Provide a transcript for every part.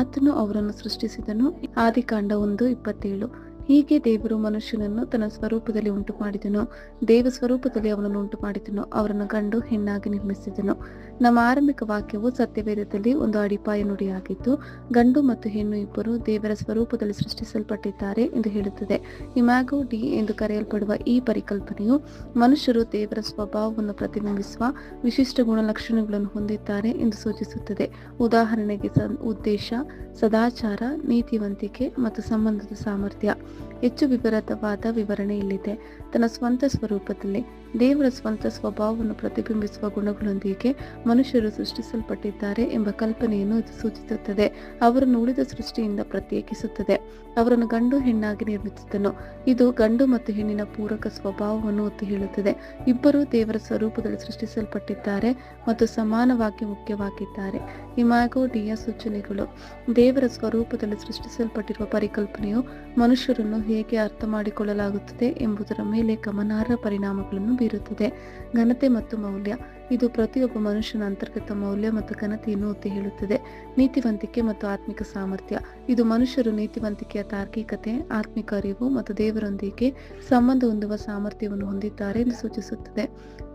ಆತನು ಅವರನ್ನು ಸೃಷ್ಟಿಸಿದನು. ಆದಿಕಾಂಡ ಒಂದು ಇಪ್ಪತ್ತೇಳು. ಹೀಗೆ ದೇವರು ಮನುಷ್ಯನನ್ನು ತನ್ನ ಸ್ವರೂಪದಲ್ಲಿ ಉಂಟು ಮಾಡಿದನು ದೇವ ಸ್ವರೂಪದಲ್ಲಿ ಅವನನ್ನು ಉಂಟು ಮಾಡಿದನು ಅವರನ್ನು ಗಂಡು ಹೆಣ್ಣಾಗಿ ನಿರ್ಮಿಸಿದನು. ನಮ್ಮ ಆರಂಭಿಕ ವಾಕ್ಯವು ಸತ್ಯವೇದದಲ್ಲಿ ಒಂದು ಅಡಿಪಾಯ ನುಡಿಯಾಗಿದ್ದು, ಗಂಡು ಮತ್ತು ಹೆಣ್ಣು ಇಬ್ಬರು ದೇವರ ಸ್ವರೂಪದಲ್ಲಿ ಸೃಷ್ಟಿಸಲ್ಪಟ್ಟಿದ್ದಾರೆ ಎಂದು ಹೇಳುತ್ತದೆ. ಇಮ್ಯಾಗೋ ಡಿ ಎಂದು ಕರೆಯಲ್ಪಡುವ ಈ ಪರಿಕಲ್ಪನೆಯು ಮನುಷ್ಯರು ದೇವರ ಸ್ವಭಾವವನ್ನು ಪ್ರತಿಬಿಂಬಿಸುವ ವಿಶಿಷ್ಟ ಗುಣಲಕ್ಷಣಗಳನ್ನು ಹೊಂದಿದ್ದಾರೆ ಎಂದು ಸೂಚಿಸುತ್ತದೆ. ಉದಾಹರಣೆಗೆ ಉದ್ದೇಶ, ಸದಾಚಾರ, ನೀತಿವಂತಿಕೆ ಮತ್ತು ಸಂಬಂಧದ ಸಾಮರ್ಥ್ಯ. ಹೆಚ್ಚು ವಿವರವಾದ ವಿವರಣೆ ಇಲ್ಲಿದೆ. ತನ್ನ ಸ್ವಂತ ಸ್ವರೂಪದಲ್ಲಿ ದೇವರ ಸ್ವಂತ ಸ್ವಭಾವವನ್ನು ಪ್ರತಿಬಿಂಬಿಸುವ ಗುಣಗಳೊಂದಿಗೆ ಮನುಷ್ಯರು ಸೃಷ್ಟಿಸಲ್ಪಟ್ಟಿದ್ದಾರೆ ಎಂಬ ಕಲ್ಪನೆಯನ್ನು ಇದು ಸೂಚಿಸುತ್ತದೆ. ಅವರನ್ನು ಉಳಿದ ಸೃಷ್ಟಿಯಿಂದ ಪ್ರತ್ಯೇಕಿಸುತ್ತದೆ. ಅವರನ್ನು ಗಂಡು ಹೆಣ್ಣಾಗಿ ನಿರ್ಮಿಸಿದನು ಇದು ಗಂಡು ಮತ್ತು ಹೆಣ್ಣಿನ ಪೂರಕ ಸ್ವಭಾವವನ್ನು ಒತ್ತಿ ಹೇಳುತ್ತದೆ. ಇಬ್ಬರೂ ದೇವರ ಸ್ವರೂಪದಲ್ಲಿ ಸೃಷ್ಟಿಸಲ್ಪಟ್ಟಿದ್ದಾರೆ ಮತ್ತು ಸಮಾನವಾಗಿ ಮುಖ್ಯವಾಗಿದ್ದಾರೆ. ಇಮಾಗೋ ಡಿಯ ಸೂಚನೆಗಳು. ದೇವರ ಸ್ವರೂಪದಲ್ಲಿ ಸೃಷ್ಟಿಸಲ್ಪಟ್ಟಿರುವ ಪರಿಕಲ್ಪನೆಯು ಮನುಷ್ಯರನ್ನು ಹೇಗೆ ಅರ್ಥ ಮಾಡಿಕೊಳ್ಳಲಾಗುತ್ತದೆ ಎಂಬುದರ ಮೇಲೆ ಗಮನಾರ್ಹ ಪರಿಣಾಮಗಳನ್ನು ಬೀರುತ್ತದೆ. ಘನತೆ ಮತ್ತು ಮೌಲ್ಯ. ಇದು ಪ್ರತಿಯೊಬ್ಬ ಮನುಷ್ಯನ ಅಂತರ್ಗತ ಮೌಲ್ಯ ಮತ್ತು ಘನತೆಯನ್ನು ಒತ್ತಿ ಹೇಳುತ್ತದೆ. ನೀತಿವಂತಿಕೆ ಮತ್ತು ಆತ್ಮಿಕ ಸಾಮರ್ಥ್ಯ. ಇದು ಮನುಷ್ಯರು ನೀತಿವಂತಿಕೆಯ ತಾರ್ಕಿಕತೆ, ಆತ್ಮಿಕ ಅರಿವು ಮತ್ತು ದೇವರೊಂದಿಗೆ ಸಂಬಂಧ ಹೊಂದುವ ಸಾಮರ್ಥ್ಯವನ್ನು ಹೊಂದಿದ್ದಾರೆ ಎಂದು ಸೂಚಿಸುತ್ತದೆ.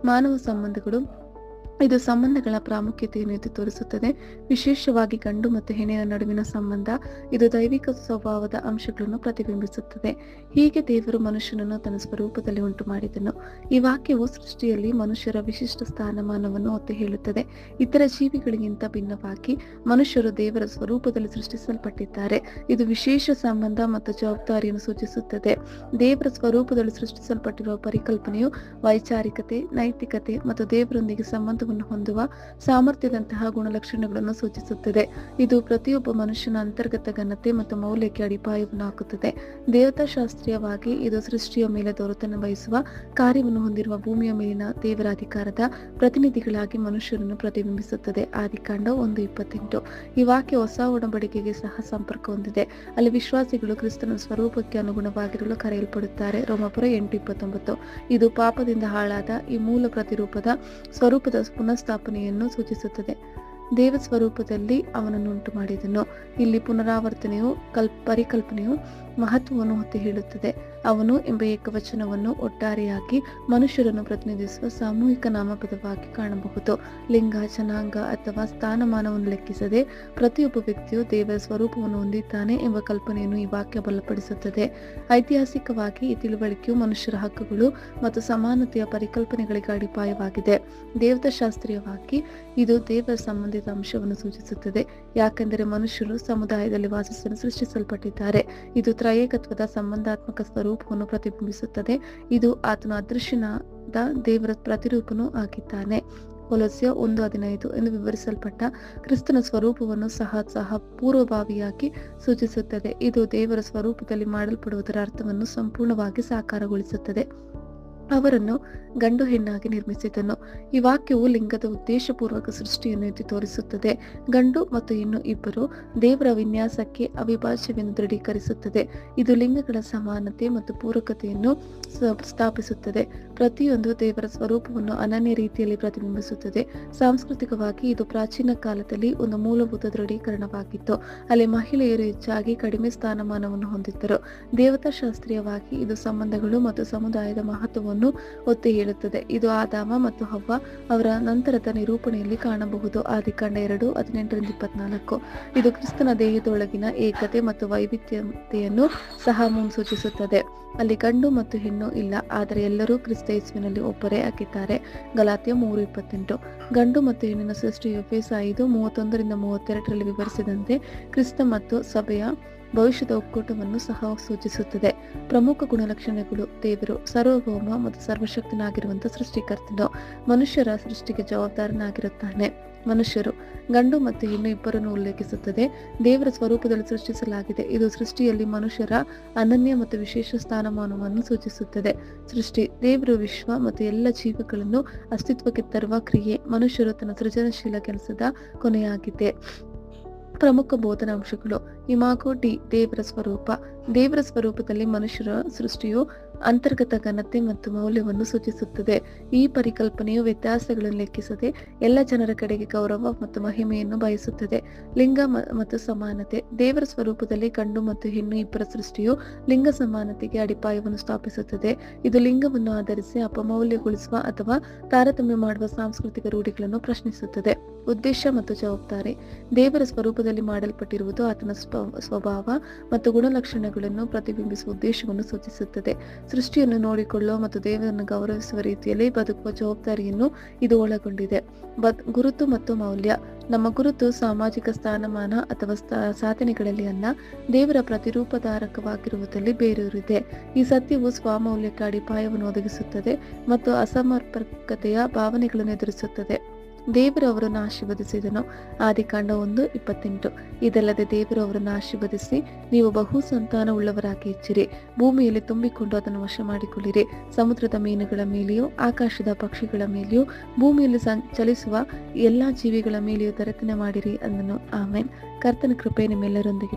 ಮಾನವ ಸಂಬಂಧಗಳು ಇದು ಸಂಬಂಧಗಳ ಪ್ರಾಮುಖ್ಯತೆಯನ್ನು ಇದು ತೋರಿಸುತ್ತದೆ. ವಿಶೇಷವಾಗಿ ಗಂಡು ಮತ್ತು ಹೆಣ್ಣಿನ ನಡುವಿನ ಸಂಬಂಧ, ಇದು ದೈವಿಕ ಸ್ವಭಾವದ ಅಂಶಗಳನ್ನು ಪ್ರತಿಬಿಂಬಿಸುತ್ತದೆ. ಹೀಗೆ ದೇವರು ಮನುಷ್ಯನನ್ನು ತನ್ನ ಸ್ವರೂಪದಲ್ಲಿ ಉಂಟು ಮಾಡಿದನು ಈ ವಾಕ್ಯವು ಸೃಷ್ಟಿಯಲ್ಲಿ ಮನುಷ್ಯರ ವಿಶಿಷ್ಟ ಸ್ಥಾನಮಾನವನ್ನು ಒತ್ತಿ ಹೇಳುತ್ತದೆ. ಇತರ ಜೀವಿಗಳಿಗಿಂತ ಭಿನ್ನವಾಗಿ ಮನುಷ್ಯರು ದೇವರ ಸ್ವರೂಪದಲ್ಲಿ ಸೃಷ್ಟಿಸಲ್ಪಟ್ಟಿದ್ದಾರೆ. ಇದು ವಿಶೇಷ ಸಂಬಂಧ ಮತ್ತು ಜವಾಬ್ದಾರಿಯನ್ನು ಸೂಚಿಸುತ್ತದೆ. ದೇವರ ಸ್ವರೂಪದಲ್ಲಿ ಸೃಷ್ಟಿಸಲ್ಪಟ್ಟಿರುವ ಪರಿಕಲ್ಪನೆಯು ವೈಚಾರಿಕತೆ, ನೈತಿಕತೆ ಮತ್ತು ದೇವರೊಂದಿಗೆ ಸಂಬಂಧವನ್ನು ಹೊಂದುವ ಸಾಮರ್ಥ್ಯದಂತಹ ಗುಣಲಕ್ಷಣಗಳನ್ನು ಸೂಚಿಸುತ್ತದೆ. ಇದು ಪ್ರತಿಯೊಬ್ಬ ಮನುಷ್ಯನ ಅಂತರ್ಗತ ಘನತೆ ಮತ್ತು ಮೌಲ್ಯಕ್ಕೆ ಅಡಿಪಾಯವನ್ನು ಹಾಕುತ್ತದೆ. ದೇವತಾಶಾಸ್ತ್ರೀಯವಾಗಿ ಇದು ಸೃಷ್ಟಿಯ ಮೇಲೆ ದೊರೆತನ ವಹಿಸುವ ಕಾರ್ಯವನ್ನು ಹೊಂದಿರುವ ಭೂಮಿಯ ಮೇಲಿನ ದೇವರ ಅಧಿಕಾರದ ಪ್ರತಿನಿಧಿಗಳಾಗಿ ಮನುಷ್ಯರನ್ನು ಪ್ರತಿಬಿಂಬಿಸುತ್ತದೆ. ಆದಿಕಾಂಡ ಒಂದು ಇಪ್ಪತ್ತೆಂಟು. ಈ ವಾಕ್ಯ ಹೊಸ ಒಡಂಬಡಿಕೆಗೆ ಸಹ ಸಂಪರ್ಕ ಹೊಂದಿದೆ. ಅಲ್ಲಿ ವಿಶ್ವಾಸಿಗಳು ಕ್ರಿಸ್ತನ ಸ್ವರೂಪಕ್ಕೆ ಅನುಗುಣವಾಗಿರಲು ಕರೆಯಲ್ಪಡುತ್ತಾರೆ. ರೋಮಪುರ ಎಂಟು ಇಪ್ಪತ್ತೊಂಬತ್ತು. ಇದು ಪಾಪದಿಂದ ಹಾಳಾದ ಈ ಮೂಲ ಪ್ರತಿರೂಪದ ಸ್ವರೂಪದ ಪುನಃಸ್ಥಾಪನೆಯನ್ನು ಸೂಚಿಸುತ್ತದೆ. ದೇವ ಸ್ವರೂಪದಲ್ಲಿ ಅವನನ್ನುಂಟು ಮಾಡಿದನು. ಇಲ್ಲಿ ಪುನರಾವರ್ತನೆಯು ಕಲ್ ಪರಿಕಲ್ಪನೆಯು ಮಹತ್ವವನ್ನು ಹೊತ್ತಿ ಹೇಳುತ್ತದೆ. ಅವನು ಎಂಬ ಏಕವಚನವನ್ನು ಒಟ್ಟಾರೆಯಾಗಿ ಮನುಷ್ಯರನ್ನು ಪ್ರತಿನಿಧಿಸುವ ಸಾಮೂಹಿಕ ನಾಮಪದವಾಗಿ ಕಾಣಬಹುದು. ಲಿಂಗ, ಜನಾಂಗ ಅಥವಾ ಸ್ಥಾನಮಾನವನ್ನು ಲೆಕ್ಕಿಸದೆ ಪ್ರತಿಯೊಬ್ಬ ವ್ಯಕ್ತಿಯು ದೇವರ ಸ್ವರೂಪವನ್ನು ಹೊಂದಿದ್ದಾನೆ ಎಂಬ ಕಲ್ಪನೆಯನ್ನು ಈ ವಾಕ್ಯ ಬಲಪಡಿಸುತ್ತದೆ. ಐತಿಹಾಸಿಕವಾಗಿ ಈ ತಿಳುವಳಿಕೆಯು ಮನುಷ್ಯರ ಹಕ್ಕುಗಳು ಮತ್ತು ಸಮಾನತೆಯ ಪರಿಕಲ್ಪನೆಗಳಿಗೆ ಅಡಿಪಾಯವಾಗಿದೆ. ದೇವತಾಶಾಸ್ತ್ರೀಯವಾಗಿ ಇದು ದೇವರ ಸಂಬಂಧಿತ ಅಂಶವನ್ನು ಸೂಚಿಸುತ್ತದೆ. ಯಾಕೆಂದರೆ ಮನುಷ್ಯರು ಸಮುದಾಯದಲ್ಲಿ ವಾಸಿಸಲು ಸೃಷ್ಟಿಸಲ್ಪಟ್ಟಿದ್ದಾರೆ. ಇದು ತ್ರಯೇಕತ್ವದ ಸಂಬಂಧಾತ್ಮಕ ಸ್ವರೂಪವನ್ನು ಪ್ರತಿಬಿಂಬಿಸುತ್ತದೆ. ಇದು ಆತನ ಅದೃಶ್ಯನಾದ ದೇವರ ಪ್ರತಿರೂಪನೂ ಆಗಿದ್ದಾನೆ. ಕೊಲಸ್ಯ ಒಂದು ಹದಿನೈದು ಎಂದು ವಿವರಿಸಲ್ಪಟ್ಟ ಕ್ರಿಸ್ತನ ಸ್ವರೂಪವನ್ನು ಸಹ ಸಹ ಪೂರ್ವಭಾವಿಯಾಗಿ ಸೂಚಿಸುತ್ತದೆ. ಇದು ದೇವರ ಸ್ವರೂಪದಲ್ಲಿ ಮಾಡಲ್ಪಡುವುದರ ಅರ್ಥವನ್ನು ಸಂಪೂರ್ಣವಾಗಿ ಸಾಕಾರಗೊಳಿಸುತ್ತದೆ. ಅವರನ್ನು ಗಂಡು ಹೆಣ್ಣಾಗಿ ನಿರ್ಮಿಸಿದನು. ಈ ವಾಕ್ಯವು ಲಿಂಗದ ಉದ್ದೇಶಪೂರ್ವಕ ಸೃಷ್ಟಿಯನ್ನು ಎತ್ತಿ ತೋರಿಸುತ್ತದೆ. ಗಂಡು ಮತ್ತು ಹೆಣ್ಣು ಇಬ್ಬರು ದೇವರ ವಿನ್ಯಾಸಕ್ಕೆ ಅವಿಭಾಜ್ಯವೆಂದು ದೃಢೀಕರಿಸುತ್ತದೆ. ಇದು ಲಿಂಗಗಳ ಸಮಾನತೆ ಮತ್ತು ಪೂರಕತೆಯನ್ನು ಸ್ಥಾಪಿಸುತ್ತದೆ. ಪ್ರತಿಯೊಂದು ದೇವರ ಸ್ವರೂಪವನ್ನು ಅನನ್ಯ ರೀತಿಯಲ್ಲಿ ಪ್ರತಿಬಿಂಬಿಸುತ್ತದೆ. ಸಾಂಸ್ಕೃತಿಕವಾಗಿ ಇದು ಪ್ರಾಚೀನ ಕಾಲದಲ್ಲಿ ಒಂದು ಮೂಲಭೂತ ದೃಢೀಕರಣವಾಗಿತ್ತು. ಅಲ್ಲಿ ಮಹಿಳೆಯರು ಹೆಚ್ಚಾಗಿ ಕಡಿಮೆ ಸ್ಥಾನಮಾನವನ್ನು ಹೊಂದಿದ್ದರು. ದೇವತಾಶಾಸ್ತ್ರೀಯವಾಗಿ ಇದು ಸಂಬಂಧಗಳು ಮತ್ತು ಸಮುದಾಯದ ಮಹತ್ವವನ್ನು ಒತ್ತಿ ಹೇಳುತ್ತದೆ. ಇದು ಆದಾಮ ಮತ್ತು ಹವ್ವ ಅವರ ನಂತರದ ನಿರೂಪಣೆಯಲ್ಲಿ ಕಾಣಬಹುದು. ಆದಿಕಾಂಡ ಎರಡು, ಹದಿನೆಂಟರಿಂದ ಇಪ್ಪತ್ನಾಲ್ಕು. ಇದು ಕ್ರಿಸ್ತನ ದೇಹದೊಳಗಿನ ಏಕತೆ ಮತ್ತು ವೈವಿಧ್ಯತೆಯನ್ನು ಸಹ ಮುನ್ಸೂಚಿಸುತ್ತದೆ. ಅಲ್ಲಿ ಗಂಡು ಮತ್ತು ಹೆಣ್ಣು ಇಲ್ಲ, ಆದರೆ ಎಲ್ಲರೂ ಕ್ರಿಸ್ತ ಯೇಸುವಿನಲ್ಲಿ ಒಬ್ಬರೇ ಆಗಿದ್ದಾರೆ. ಗಲಾತ್ಯ ಮೂರು ಇಪ್ಪತ್ತೆಂಟು. ಗಂಡು ಮತ್ತು ಹೆಣ್ಣಿನ ಸೃಷ್ಟಿಯು ಫೇಸ್ ಐದು, ಮೂವತ್ತೊಂದರಿಂದ ಮೂವತ್ತೆರಡರಲ್ಲಿ ವಿವರಿಸಿದಂತೆ ಕ್ರಿಸ್ತ ಮತ್ತು ಸಭೆಯ ಭವಿಷ್ಯದ ಒಕ್ಕೂಟವನ್ನು ಸಹ ಸೂಚಿಸುತ್ತದೆ. ಪ್ರಮುಖ ಗುಣಲಕ್ಷಣಗಳು ದೇವರು ಸರ್ವಭೌಮ ಮತ್ತು ಸರ್ವಶಕ್ತನಾಗಿರುವಂತಹ ಸೃಷ್ಟಿಕರ್ತನು ಮನುಷ್ಯರ ಸೃಷ್ಟಿಗೆ ಜವಾಬ್ದಾರನಾಗಿರುತ್ತಾನೆ. ಮನುಷ್ಯರು ಗಂಡು ಮತ್ತು ಹೆಣ್ಣು ಇಬ್ಬರನ್ನು ಉಲ್ಲೇಖಿಸುತ್ತದೆ. ದೇವರ ಸ್ವರೂಪದಲ್ಲಿ ಸೃಷ್ಟಿಸಲಾಗಿದೆ. ಇದು ಸೃಷ್ಟಿಯಲ್ಲಿ ಮನುಷ್ಯರ ಅನನ್ಯ ಮತ್ತು ವಿಶೇಷ ಸ್ಥಾನಮಾನವನ್ನು ಸೂಚಿಸುತ್ತದೆ. ಸೃಷ್ಟಿ ದೇವರು ವಿಶ್ವ ಮತ್ತು ಎಲ್ಲ ಜೀವಗಳನ್ನು ಅಸ್ತಿತ್ವಕ್ಕೆ ತರುವ ಕ್ರಿಯೆ. ಮನುಷ್ಯರು ತನ್ನ ಸೃಜನಶೀಲ ಕೆಲಸದ ಕೊನೆಯಾಗಿದೆ. ಪ್ರಮುಖ ಬೋಧನಾಂಶಗಳು ಇಮಾಗೋ ಡಿ ದೇವರ ಸ್ವರೂಪ. ದೇವರ ಸ್ವರೂಪದಲ್ಲಿ ಮನುಷ್ಯರ ಸೃಷ್ಟಿಯು ಅಂತರ್ಗತ ಘನತೆ ಮತ್ತು ಮೌಲ್ಯವನ್ನು ಸೂಚಿಸುತ್ತದೆ. ಈ ಪರಿಕಲ್ಪನೆಯು ವ್ಯತ್ಯಾಸಗಳನ್ನು ಲೆಕ್ಕಿಸದೆ ಎಲ್ಲ ಜನರ ಕಡೆಗೆ ಗೌರವ ಮತ್ತು ಮಹಿಮೆಯನ್ನು ಬಯಸುತ್ತದೆ. ಲಿಂಗ ಮತ್ತು ಸಮಾನತೆ. ದೇವರ ಸ್ವರೂಪದಲ್ಲಿ ಕಂಡು ಮತ್ತು ಹೆಣ್ಣು ಇಬ್ಬರ ಸೃಷ್ಟಿಯು ಲಿಂಗ ಸಮಾನತೆಗೆ ಅಡಿಪಾಯವನ್ನು ಸ್ಥಾಪಿಸುತ್ತದೆ. ಇದು ಲಿಂಗವನ್ನು ಆಧರಿಸಿ ಅಪಮೌಲ್ಯಗೊಳಿಸುವ ಅಥವಾ ತಾರತಮ್ಯ ಮಾಡುವ ಸಾಂಸ್ಕೃತಿಕ ರೂಢಿಗಳನ್ನು ಪ್ರಶ್ನಿಸುತ್ತದೆ. ಉದ್ದೇಶ ಮತ್ತು ಜವಾಬ್ದಾರಿ. ದೇವರ ಸ್ವರೂಪದಲ್ಲಿ ಮಾಡಲ್ಪಟ್ಟಿರುವುದು ಆತನ ಸ್ವ- ಸ್ವಭಾವ ಮತ್ತು ಗುಣಲಕ್ಷಣಗಳನ್ನು ಪ್ರತಿಬಿಂಬಿಸುವ ಉದ್ದೇಶವನ್ನು ಸೂಚಿಸುತ್ತದೆ. ಸೃಷ್ಟಿಯನ್ನು ನೋಡಿಕೊಳ್ಳುವ ಮತ್ತು ದೇವರನ್ನು ಗೌರವಿಸುವ ರೀತಿಯಲ್ಲಿ ಬದುಕುವ ಜವಾಬ್ದಾರಿಯನ್ನು ಇದು ಒಳಗೊಂಡಿದೆ. ಬದ್, ಗುರುತು ಮತ್ತು ಮೌಲ್ಯ. ನಮ್ಮ ಗುರುತು ಸಾಮಾಜಿಕ ಸ್ಥಾನಮಾನ ಅಥವಾ ಸಾಧನೆಗಳಲ್ಲಿ ಅಲ್ಲ, ದೇವರ ಪ್ರತಿರೂಪಧಾರಕವಾಗಿರುವುದರಲ್ಲಿ ಬೇರೂರಿದೆ. ಈ ಸತ್ಯವು ಸ್ವಾಮೌಲ್ಯಕ್ಕೆ ಅಡಿಪಾಯವನ್ನು ಒದಗಿಸುತ್ತದೆ ಮತ್ತು ಅಸಮರ್ಪಕತೆಯ ಭಾವನೆಗಳನ್ನು ಎದುರಿಸುತ್ತದೆ. ದೇವರು ಅವರನ್ನು ಆಶೀರ್ವದಿಸಿದನು. ಆದಿಕಾಂಡ ಒಂದು, ಇಪ್ಪತ್ತೆಂಟು. ಇದಲ್ಲದೆ ದೇವರು ಅವರನ್ನು ಆಶೀರ್ವದಿಸಿ ನೀವು ಬಹು ಸಂತಾನ ಉಳ್ಳವರಾಗಿ ಹೆಚ್ಚಿರಿ ಭೂಮಿಯಲ್ಲಿ ತುಂಬಿಕೊಂಡು ಅದನ್ನು ವಶ ಮಾಡಿಕೊಳ್ಳಿರಿ. ಸಮುದ್ರದ ಮೀನುಗಳ ಮೇಲೆಯೂ, ಆಕಾಶದ ಪಕ್ಷಿಗಳ ಮೇಲೆಯೂ, ಭೂಮಿಯಲ್ಲಿ ಚಲಿಸುವ ಎಲ್ಲಾ ಜೀವಿಗಳ ಮೇಲೆಯೂ ದೊರೆತನ ಮಾಡಿರಿ ಅಂದನು. ಆಮೇನ್. ಕರ್ತನ ಕೃಪೆ ನಿಮ್ಮೆಲ್ಲರೊಂದಿಗೆ